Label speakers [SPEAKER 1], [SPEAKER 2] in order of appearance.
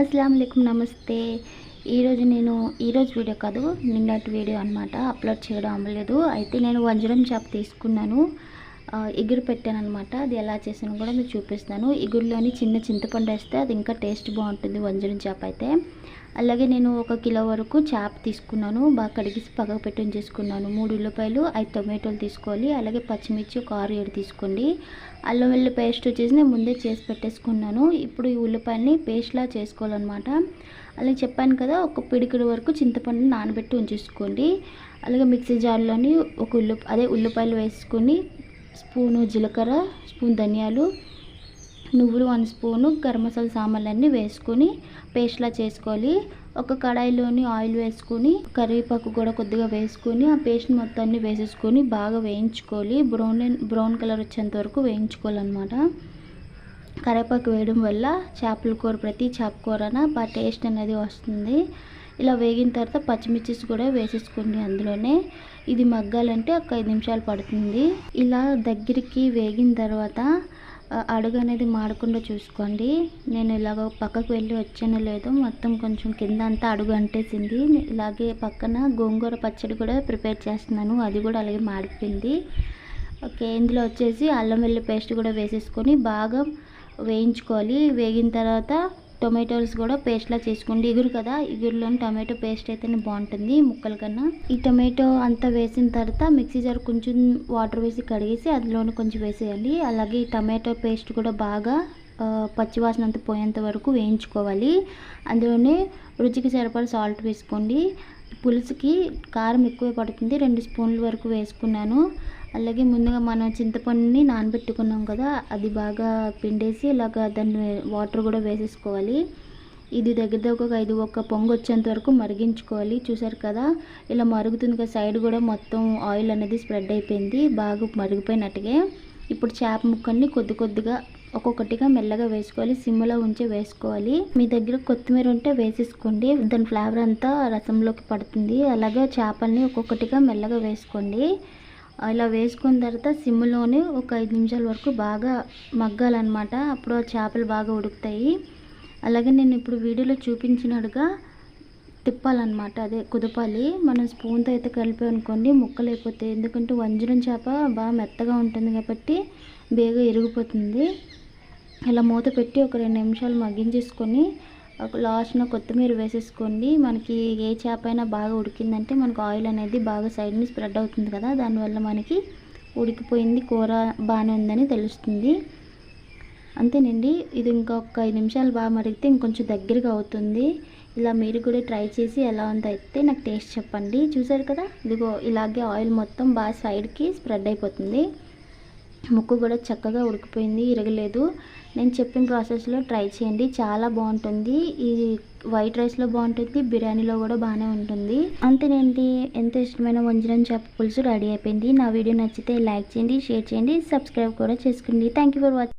[SPEAKER 1] అస్సలం అయికం నమస్తే ఈరోజు నేను ఈరోజు వీడియో కాదు నిన్నటి వీడియో అనమాట అప్లోడ్ చేయడం అవ్వలేదు అయితే నేను వంజరం చేప తీసుకున్నాను. ఎగురు పెట్టాను అనమాట అది ఎలా చేసాను కూడా మీకు చూపిస్తాను. ఎగురులోని చిన్న చింతపండు వేస్తే అది ఇంకా టేస్ట్ బాగుంటుంది వంజరం చేప అయితే. అలాగే నేను ఒక కిలో వరకు చేప తీసుకున్నాను. బాగా కడిగేసి పక్కకు పెట్టి ఉంచేసుకున్నాను మూడు ఉల్లిపాయలు ఐదు టొమాటోలు తీసుకోవాలి. అలాగే పచ్చిమిర్చి ఒక ఆరు ఏడు తీసుకోండి. అల్లం వెల్లుల్లి పేస్ట్ వచ్చేసి నేను ముందే చేసి పెట్టేసుకున్నాను. ఇప్పుడు ఈ ఉల్లిపాయని పేస్ట్లా చేసుకోవాలన్నమాట. అలాగే చెప్పాను కదా ఒక పిడికిడి వరకు చింతపండు నానబెట్టి ఉంచేసుకోండి. అలాగే మిక్సీ జార్లోని ఒక ఉల్లి అదే ఉల్లిపాయలు వేసుకొని స్పూను జీలకర్ర స్పూన్ ధనియాలు నువ్వులు వన్ స్పూను గరం మసాలా సామాన్లన్నీ వేసుకొని పేస్ట్లా చేసుకోవాలి. ఒక కడాయిలోని ఆయిల్ వేసుకొని కరివేపాకు కూడా కొద్దిగా వేసుకొని ఆ పేస్ట్ మొత్తాన్ని వేసేసుకొని బాగా వేయించుకోవాలి. బ్రౌన్ బ్రౌన్ కలర్ వచ్చేంత వరకు వేయించుకోవాలన్నమాట. కరివేపాకు వేయడం వల్ల చేపల కూర ప్రతి చేప కూరన బాగా టేస్ట్ అనేది వస్తుంది. ఇలా వేగిన తర్వాత పచ్చిమిర్చిస్ కూడా వేసేసుకోండి అందులోనే. ఇది మగ్గాలంటే ఒక ఐదు నిమిషాలు పడుతుంది. ఇలా దగ్గరికి వేగిన తర్వాత అడుగు అనేది మాడకుండా చూసుకోండి. నేను ఇలాగ పక్కకు వెళ్ళి వచ్చానో లేదో మొత్తం కొంచెం కింద అంతా అడుగు అంటేసింది. ఇలాగే పక్కన గోంగూర పచ్చడి కూడా ప్రిపేర్ చేస్తున్నాను. అది కూడా అలాగే మాడిపోయింది. ఓకే ఇందులో వచ్చేసి అల్లం వెల్లి పేస్ట్ కూడా వేసేసుకొని బాగా వేయించుకోవాలి. వేగిన తర్వాత టొమాటోస్ కూడా పేస్ట్లా చేసుకోండి. ఎగురు కదా? ఇగురులోని టమాటో పేస్ట్ అయితేనే బాగుంటుంది ముక్కల కన్నా. ఈ టమాటో అంతా వేసిన తర్వాత మిక్సీ జార్ కొంచెం వాటర్ వేసి కడిగేసి అందులోనే కొంచెం వేసేయాలి. అలాగే ఈ టమాటో పేస్ట్ కూడా బాగా పచ్చివాసన అంతా పోయేంత వరకు వేయించుకోవాలి. అందులోనే రుచికి సరిపడా సాల్ట్ వేసుకోండి. పులుసుకి కారం ఎక్కువ పడుతుంది. రెండు స్పూన్ల వరకు వేసుకున్నాను. అలాగే ముందుగా మనం చింతపండుని నానబెట్టుకున్నాం కదా అది బాగా పిండేసి ఇలాగ దాన్ని వాటర్ కూడా వేసేసుకోవాలి. ఇది దగ్గర దగ్గర ఒక ఐదు ఒక పొంగు వచ్చేంత వరకు మరిగించుకోవాలి. చూసారు కదా ఇలా మరుగుతుంది కదా సైడ్ కూడా మొత్తం ఆయిల్ అనేది స్ప్రెడ్ అయిపోయింది బాగా మరిగిపోయినట్టుగా. ఇప్పుడు చేప ముక్కల్ని కొద్ది కొద్దిగా ఒక్కొక్కటిగా మెల్లగా వేసుకోవాలి సిమ్లో ఉంచి వేసుకోవాలి. మీ దగ్గర కొత్తిమీర ఉంటే వేసేసుకోండి దాని ఫ్లేవర్ అంతా రసంలోకి పడుతుంది. అలాగే చేపల్ని ఒక్కొక్కటిగా మెల్లగా వేసుకోండి. ఇలా వేసుకున్న తర్వాత సిమ్లోనే ఒక ఐదు నిమిషాల వరకు బాగా మగ్గాలన్నమాట. అప్పుడు ఆ చేపలు బాగా ఉడుకుతాయి. అలాగే నేను ఇప్పుడు వీడియోలో చూపించినట్టుగా తిప్పాలన్నమాట. అదే కుదపాలి. మనం స్పూన్తో అయితే కలిపి అనుకోండి ముక్కలు అయిపోతాయి. ఎందుకంటే వంజరం చేప బాగా మెత్తగా ఉంటుంది కాబట్టి బేగా ఇరిగిపోతుంది. ఇలా మూత పెట్టి ఒక రెండు నిమిషాలు మగ్గించేసుకొని లాస్ట్న కొత్తిమీర వేసేసుకోండి. మనకి ఏ చేప అయినా బాగా ఉడికిందంటే మనకు ఆయిల్ అనేది బాగా సైడ్ని స్ప్రెడ్ అవుతుంది కదా. దానివల్ల మనకి ఉడికిపోయింది కూర బాగానే ఉందని తెలుస్తుంది. అంతేనండి. ఇది ఇంకొక ఐదు నిమిషాలు బాగా మరిగితే ఇంకొంచెం దగ్గరగా అవుతుంది. ఇలా మీరు కూడా ట్రై చేసి ఎలా ఉందో అయితే నాకు టేస్ట్ చెప్పండి. చూసారు కదా? ఇదిగో ఇలాగే ఆయిల్ మొత్తం బాగా సైడ్కి స్ప్రెడ్ అయిపోతుంది. ముక్కు కూడా చక్కగా ఉడికిపోయింది ఇరగలేదు. నేను చెప్పిన ప్రాసెస్లో ట్రై చేయండి. చాలా బాగుంటుంది. ఇది వైట్ రైస్లో బాగుంటుంది. బిర్యానీలో కూడా బాగానే ఉంటుంది. అంతేనండి. ఎంతో ఇష్టమైన వంజరం చేప పులుసు రెడీ అయిపోయింది. నా వీడియో నచ్చితే లైక్ చేయండి షేర్ చేయండి సబ్స్క్రైబ్ కూడా చేసుకోండి. Thank you for watching